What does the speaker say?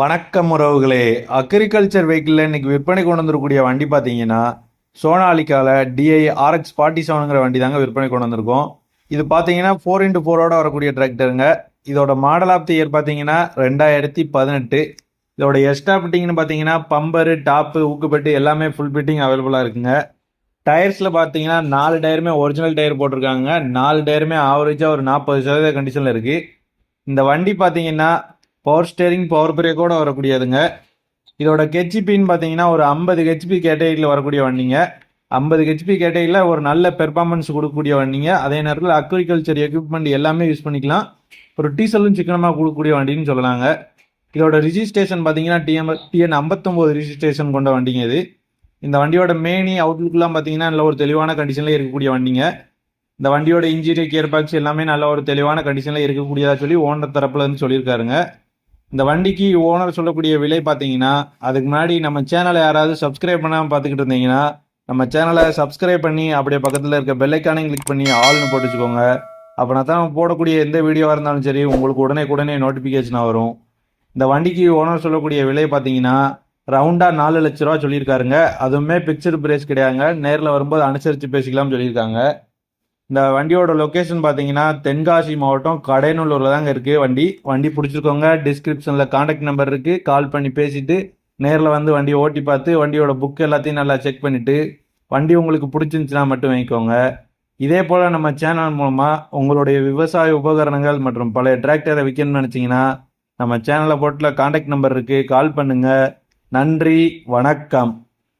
வணக்கம் உறவுகளே. அக்ரிகல்ச்சர் வெஹிக்கிளில் இன்றைக்கி விற்பனை கொண்டு வந்துருக்கூடிய வண்டி பார்த்தீங்கன்னா சோனாலிக்கால டிஐ ஆர்எக்ஸ் ஃபார்ட்டி செவனுங்கிற வண்டி தாங்க விற்பனை கொண்டு வந்திருக்கோம். இது பார்த்தீங்கன்னா ஃபோர் இன்ட்டு ஃபோரோட வரக்கூடிய டிராக்டருங்க இதோட மாடல் ஆஃப் தி இயர் பார்த்தீங்கன்னா ரெண்டாயிரத்தி பதினெட்டு. இதோட எக்ஸ்ட்ரா ஃபிட்டிங்னு பார்த்தீங்கன்னா பம்பரு டாப்பு ஊக்குப்பட்டு எல்லாமே ஃபுல் ஃபிட்டிங் அவைலபிளாக இருக்குங்க. டயர்ஸில் பார்த்தீங்கன்னா நாலு டயருமே ஒரிஜினல் டயர் போட்டிருக்காங்க. நாலு டயருமே ஆவரேஜாக ஒரு நாற்பது சதவீத கண்டிஷனில் இருக்குது இந்த வண்டி பார்த்தீங்கன்னா பவர் ஸ்டேரிங் பவர் பிரேக்கோட வரக்கூடியதுங்க. இதோட ஹெச்பின்னு பார்த்தீங்கன்னா ஒரு ஐம்பது ஹெச்பி கேட்டகரியில் வரக்கூடிய வண்டிங்க. ஐம்பது ஹெச்பி கேட்டகரியில் ஒரு நல்ல பெர்ஃபார்மன்ஸ் கொடுக்கக்கூடிய வண்டிங்க. அதே நேரத்தில் அக்ரிகல்ச்சர் எக்யூப்மெண்ட் எல்லாமே யூஸ் பண்ணிக்கலாம். ஒரு டீசலும் சிக்கனமாக கொடுக்கக்கூடிய வண்டின்னு சொல்லலாங்க. இதோட ரிஜிஸ்ட்ரேஷன் பார்த்தீங்கன்னா டிஎம் டிஎன் ஐம்பத்தொம்போது ரிஜிஸ்ட்ரேஷன் கொண்ட வண்டிங்க இது. இந்த வண்டியோட மெயினி அவுட்லுக்லாம் பார்த்தீங்கன்னா நல்ல ஒரு தெளிவான கண்டிஷனில் இருக்கக்கூடிய வண்டிங்க. இந்த வண்டியோட இன்ஜினியர் கியர் பாக்ஸ் எல்லாமே நல்ல ஒரு தெளிவான கண்டிஷனில் இருக்கக்கூடியதா சொல்லி ஓனர் தரப்புலன்னு சொல்லியிருக்காருங்க. இந்த வண்டிக்கு ஓனர் சொல்லக்கூடிய விலை பார்த்தீங்கன்னா அதுக்கு முன்னாடி நம்ம சேனலை யாராவது சப்ஸ்கிரைப் பண்ணாமல் பார்த்துக்கிட்டு இருந்தீங்கன்னா நம்ம சேனலை சப்ஸ்கிரைப் பண்ணி அப்படியே பக்கத்தில் இருக்க பெல்லைக்கானே கிளிக் பண்ணி ஆல்னு போட்டு வச்சுக்கோங்க அப்படின்னா தான் நம்ம போடக்கூடிய எந்த வீடியோவாக இருந்தாலும் சரி உங்களுக்கு உடனே உடனே நோட்டிஃபிகேஷனாக வரும். இந்த வண்டிக்கு ஓனர் சொல்லக்கூடிய விலை பார்த்தீங்கன்னா ரவுண்டாக நாலு லட்ச ரூபா சொல்லியிருக்காருங்க. அதுவுமே பிக்சர் பிரேஸ் கிடையாதுங்க. நேரில் வரும்போது அனுசரித்து பேசிக்கலாம்னு சொல்லியிருக்காங்க. இந்த வண்டியோட லொக்கேஷன் பார்த்தீங்கன்னா தென்காசி மாவட்டம் கடையநல்லூரில் தாங்க இருக்குது வண்டி. வண்டி பிடிச்சிருக்கோங்க டிஸ்கிரிப்ஷனில் காண்டாக்ட் நம்பர் இருக்குது கால் பண்ணி பேசிட்டு நேரில் வந்து வண்டியை ஓட்டி பார்த்து வண்டியோட புக் எல்லாத்தையும் நல்லா செக் பண்ணிவிட்டு வண்டி உங்களுக்கு பிடிச்சிருந்துச்சுன்னா மட்டும் வாங்கிக்கோங்க. இதே போல் நம்ம சேனல் மூலமாக உங்களுடைய விவசாய உபகரணங்கள் மற்றும் பழைய டிராக்டரை விற்கணும்னு நினச்சிங்கன்னா நம்ம சேனலை போட்டில் காண்டாக்ட் நம்பர் இருக்குது கால் பண்ணுங்கள் நன்றி வணக்கம்.